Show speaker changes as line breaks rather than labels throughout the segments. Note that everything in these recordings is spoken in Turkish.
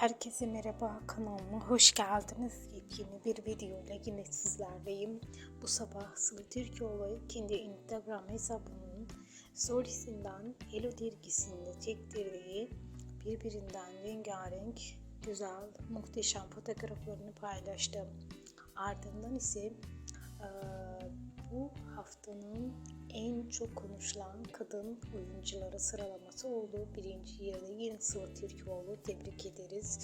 Herkese merhaba kanalıma hoş geldiniz. Yepyeni bir video ile yine sizlerleyim. Bu sabah Sılı Türkoğlu kendi Instagram hesabının storiesinden Hello dergisinde çektirdiği birbirinden rengarenk, güzel, muhteşem fotoğraflarını paylaştı. Ardından ise eee, bu haftanın en çok konuşulan kadın oyuncuları sıralaması oldu. Birinci yerde yine Sıla Türkoğlu. Tebrik ederiz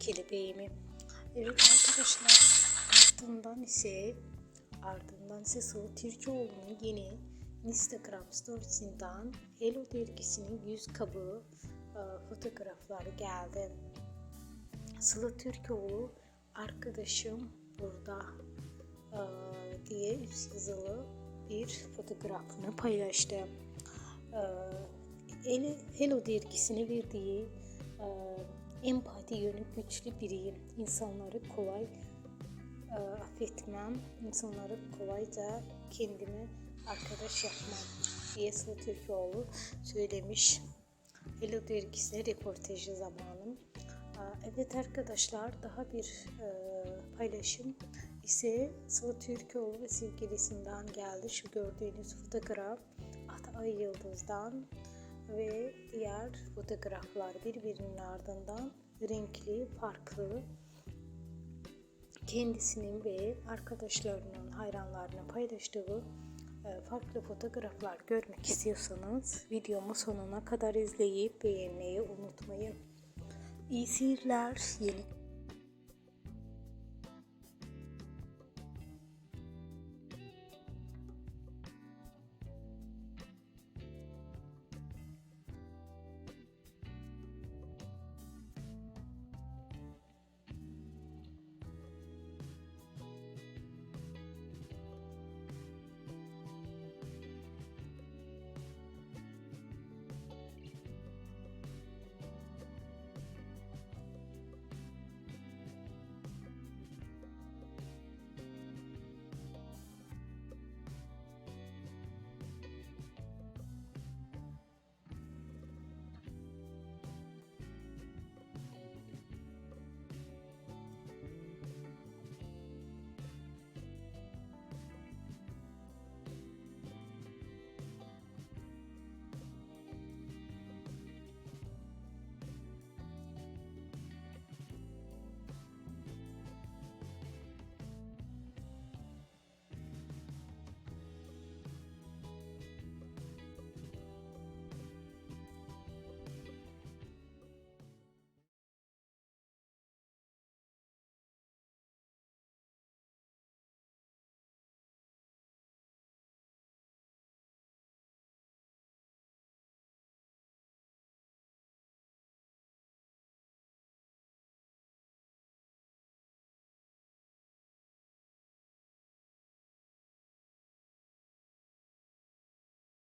kelebeğimi. Evet arkadaşlar ardından ise ardından ise Sıla Türkoğlu'nun yeni Instagram storiesinden Hello dergisinin yüz kabuğu e, fotoğrafları geldi. Sıla Türkoğlu arkadaşım burada e, üst yazılı bir fotoğrafını paylaştı. E, Hello- dergisine verdiği e, empati yönü güçlü biriyim. İnsanları kolay e, affetmem. İnsanları kolayca kendime arkadaş yapmam diye Sıla Türkoğlu söylemiş. Hello dergisine röportajı zamanı. Aa, Evet arkadaşlar daha bir e, paylaşım ise Sıla Türkoğlu ve sevgilisinden geldi. Şu gördüğünüz fotoğraf Atay Yıldız'dan ve diğer fotoğraflar birbirinin ardından renkli, farklı kendisinin ve arkadaşlarının hayranlarına paylaştığı e, farklı fotoğraflar görmek istiyorsanız videomu sonuna kadar izleyip beğenmeyi unutmayın. İyi seyirler. Yeni